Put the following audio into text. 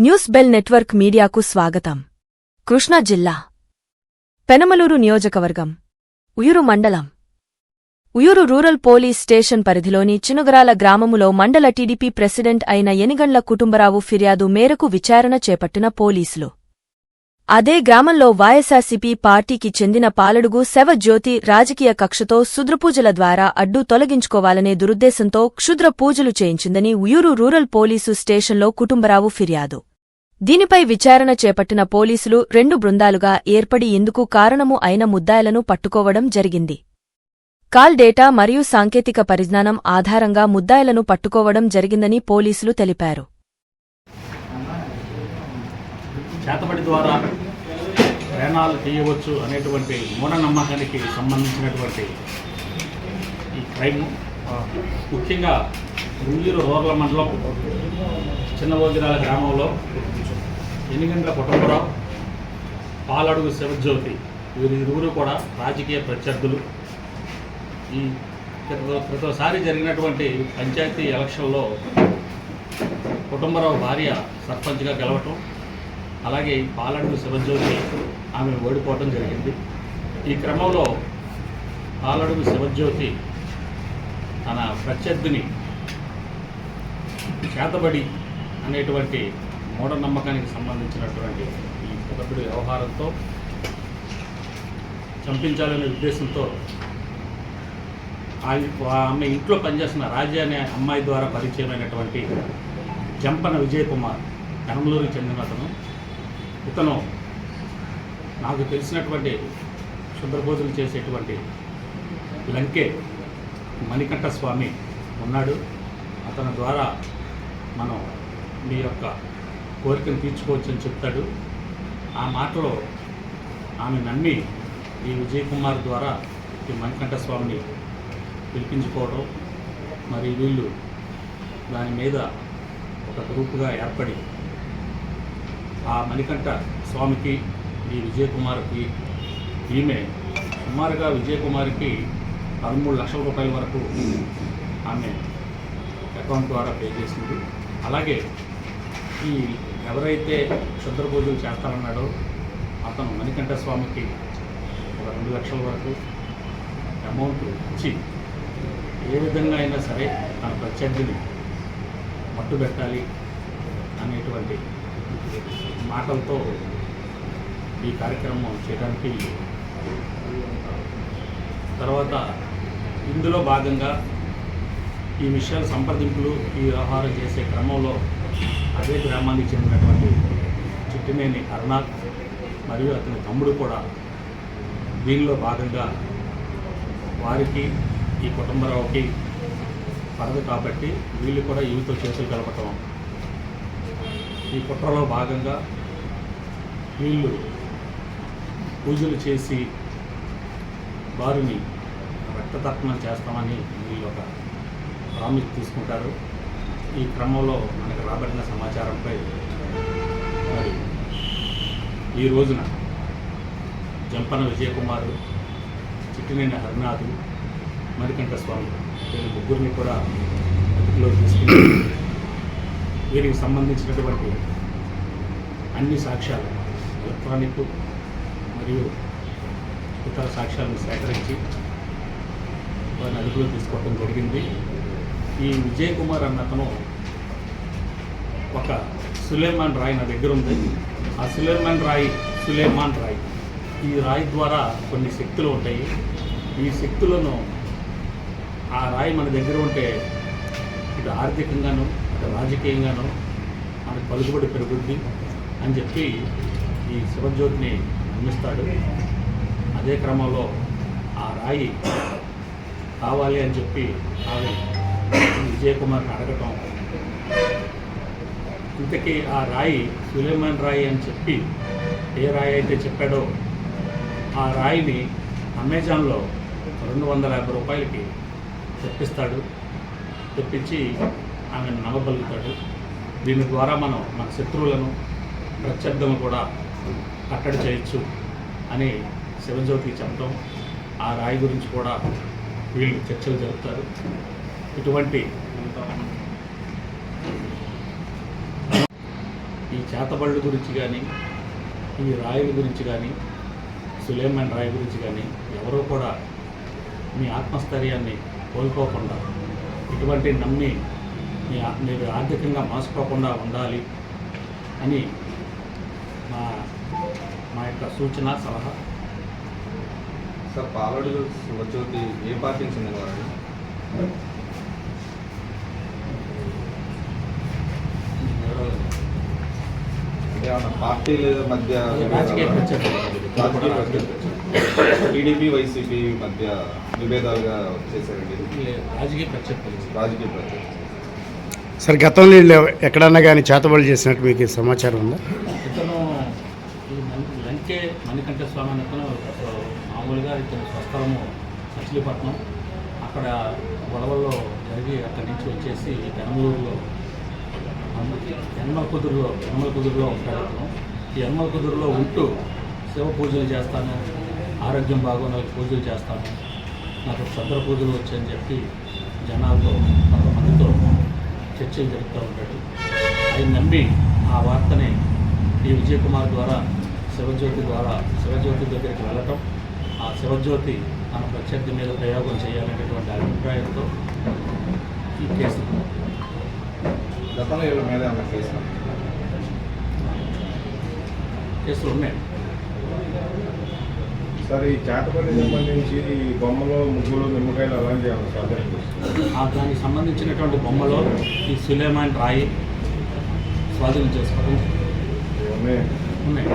News bell network మీడియాకు స్వాగతం. కృష్ణా జిల్లా. పెనమలూరు నియోజకవర్గం. ఉయురు మండలం. ఉయురు రూరల్ పోలీస్ స్టేషన్ పరిధిలోని చినుగరాల గ్రామములో మండల టీడీపీ ప్రెసిడెంట్ అయిన ఎనిగండ్ల కుటుంబరావు ఫిర్యాదు మేరకు విచారణ చేపట్టిన పోలీసులు. అదే గ్రామంలో వాయసాసిపి పార్టీకి చెందిన పాలడుగు శవజ్యోతి రాజకీయ కక్షతో శుద్రపూజల ద్వారా అడ్డు తొలగించుకోవాలనే దురుద్దేశంతో క్షుద్ర పూజలు చేయించిందని ఉయూరు రూరల్ పోలీసు స్టేషన్లో కుటుంబరావు ఫిర్యాదు. దీనిపై విచారణ చేపట్టిన పోలీసులు రెండు బృందాలుగా ఏర్పడి ఇందుకు కారణము అయిన ముద్దాయిలను పట్టుకోవడం జరిగింది. కాల్ డేటా మరియు సాంకేతిక పరిజ్ఞానం ఆధారంగా ముద్దాయిలను పట్టుకోవడం జరిగిందని పోలీసులు తెలిపారు. చేతబడి ద్వారా ప్రయాణాలు చేయవచ్చు అనేటువంటి మూఢనమ్మకానికి సంబంధించినటువంటి ఈ క్రైమ్ ముఖ్యంగా రుంగీరు రూరల్ మండలం చిన్నబోగిరాల గ్రామంలో ఎనిగండ్ల కుటుంబరావు పాలడుగు శివజ్యోతి. వీరిరువురు కూడా రాజకీయ ప్రత్యర్థులు. ఈ ప్రతిసారి జరిగినటువంటి పంచాయతీ ఎలక్షన్లో కుటుంబరావు భార్య సర్పంచ్గా గెలవటం అలాగే పాలడుగు శివజ్యోతి ఆమె ఓడిపోవడం జరిగింది. ఈ క్రమంలో పాలడుగు శివజ్యోతి తన ప్రత్యర్థిని చేతబడి అనేటువంటి మూఢనమ్మకానికి సంబంధించినటువంటి ఈ ఒకప్పుడు వ్యవహారంతో చంపించాలనే ఉద్దేశంతో ఆమె ఆమె ఇంట్లో పనిచేస్తున్న రాజా అనే అమ్మాయి ద్వారా పరిచయమైనటువంటి జంపన విజయ్ కుమార్ కనమలూరుకి చెందిన అతను. ఇతను నాకు తెలిసినటువంటి శుభ్రపూజలు చేసేటువంటి లంకే మణికంఠ స్వామి ఉన్నాడు. అతని ద్వారా మనం మీ యొక్క కోరికను తీర్చుకోవచ్చు అని చెప్తాడు. ఆ మాటలో ఆమె నమ్మి ఈ విజయ్ కుమార్ ద్వారా ఈ మణికంఠ స్వామిని పిలిపించుకోవడం మరి వీళ్ళు దాని మీద ఒక గ్రూపుగా ఏర్పడి ఆ మణికంఠ స్వామికి ఈ విజయకుమార్కి ఈమె సుమారుగా విజయకుమార్కి పదమూడు లక్షల రూపాయల వరకు ఆమె అకౌంట్ ద్వారా పే చేసింది. అలాగే ఈ ఎవరైతే క్షుద్ర పూజలు చేస్తారన్నాడో అతను మణికంఠ స్వామికి ఒక రెండు లక్షల వరకు అమౌంట్ ఇచ్చి ఏ విధంగా అయినా సరే తన ప్రత్యర్థిని పట్టుబెట్టాలి అనేటువంటి మాటలతో ఈ కార్యక్రమం చేయడానికి తర్వాత ఇందులో భాగంగా ఈ విషయాలు సంప్రదింపులు ఈ వ్యవహారం చేసే క్రమంలో అదే గ్రామానికి చెందినటువంటి చిట్టినేని అరుణాథ్ మరియు అతని తమ్ముడు కూడా దీనిలో భాగంగా వారికి ఈ కుటుంబరావుకి పడదు కాబట్టి వీళ్ళు కూడా ఈవితో చేతులు కలపటం. ఈ కుట్రలో భాగంగా వీళ్ళు పూజలు చేసి వారిని రక్తతర్పణం చేస్తామని వీళ్ళు ఒక ప్రామిస్ తీసుకుంటారు. ఈ క్రమంలో మనకు రాబడిన సమాచారంపై మరి ఈ రోజున జంపన విజయకుమారు చిట్టినేని హరినాథు మరికంఠ స్వామి వీళ్ళ ముగ్గురిని కూడా అదుపులో తీసుకుని వీరికి సంబంధించినటువంటి అన్ని సాక్ష్యాలు ఎలక్ట్రానిక్ మరియు ఇతర సాక్ష్యాలను సేకరించి వారిని అదుపులో తీసుకోవడం జరిగింది. ఈ విజయ్ కుమార్ అన్న అతను ఒక సులేమాన్ రాయ్ నా దగ్గర ఉంది. ఆ సులేమాన్ రాయి సులేమాన్ రాయ్. ఈ రాయి ద్వారా కొన్ని శక్తులు ఉంటాయి. ఈ శక్తులను ఆ రాయి మన దగ్గర ఉంటే ఇటు ఆర్థికంగాను అటు రాజకీయంగాను మనకు పలుకుబడి పెరుగుద్ది అని చెప్పి ఈ శివజ్యోతిని నమ్మిస్తాడు. అదే క్రమంలో ఆ రాయి కావాలి అని చెప్పి ఆమె విజయకుమార్ అడగటం. ఇంతకీ ఆ రాయి సులేమాన్ రాయి అని చెప్పి ఏ రాయి అయితే చెప్పాడో ఆ రాయిని అమెజాన్లో రెండు వందల యాభై రూపాయలకి తెప్పిస్తాడు. తెప్పించి ఆమెను నమ్మగలుగుతాడు దీని ద్వారా మనం మన శత్రువులను ప్రత్యర్థులను కూడా కట్టడి చేయొచ్చు అని శివజ్యోతికి చెప్పడం ఆ రాయి గురించి కూడా వీళ్ళు చర్చలు జరుపుతారు. ఇటువంటి ఈ చేతబళ్ళు గురించి కానీ ఈ రాయుల గురించి కానీ సులేమాన్ రాయి గురించి కానీ ఎవరూ కూడా మీ ఆత్మస్థైర్యాన్ని కోల్పోకుండా ఇటువంటి నమ్మి మీ మీరు ఆర్థికంగా మోసపోకుండా ఉండాలి అని మా మా యొక్క సూచన సలహా. సార్ పాలడుగు శివజ్యోతి ఏ పార్టీకి చెందినవారండి మీ వివరాలు అంటే ఏమన్నా పార్టీల మధ్య. టీడీపీ వైసీపీ మధ్య విభేదాలుగా. లేదు, రాజకీయ. రాజకీయ ప్రత్యర్థులు సార్ గతంలో వీళ్ళు ఎక్కడన్నా కానీ చేతబడి చేసినట్టు మీకు సమాచారం ఉందా ఇతను లంకే మణికంఠ స్వామి అనే మామూలుగా ఇతను స్వస్థలము మచిలీపట్నం అక్కడ గొడవల్లో జరిగి అక్కడి నుంచి వచ్చేసి పెనమలూరులో యనమల కుదురులో యనమల కుదురులో ఉంటాడు ఈ యనమల కుదురులో ఉంటూ శివ పూజలు చేస్తాను ఆరోగ్యం బాగోనాలకు పూజలు చేస్తాను. నాకు చంద్ర పూజలు వచ్చని చెప్పి జనాల్లో కొంతమందితో చర్చలు జరుపుతూ ఉంటాడు. అది నమ్మి ఆ వార్తని ఈ విజయ్ కుమార్ ద్వారా శివజ్యోతి ద్వారా శివజ్యోతి దగ్గరికి వెళ్ళటం ఆ శివజ్యోతి తన ప్రత్యర్థి మీద ప్రయోగం చేయాలనేటువంటి అభిప్రాయంతో ఈ కేసు. గతంలో వీళ్ళ మీద ఏమన్నా కేసు కేసులు ఉన్నాయి? సార్ ఈ చేతపల్లి సంబంధించి ఈ బొమ్మలు ముగ్గులు నిమ్మకాయలు ఏమైనా ఆ దానికి సంబంధించినటువంటి బొమ్మలో ఈ సులేమాన్ రాయి స్వాధీనం చేసుకోవడం. ఉన్నాయి?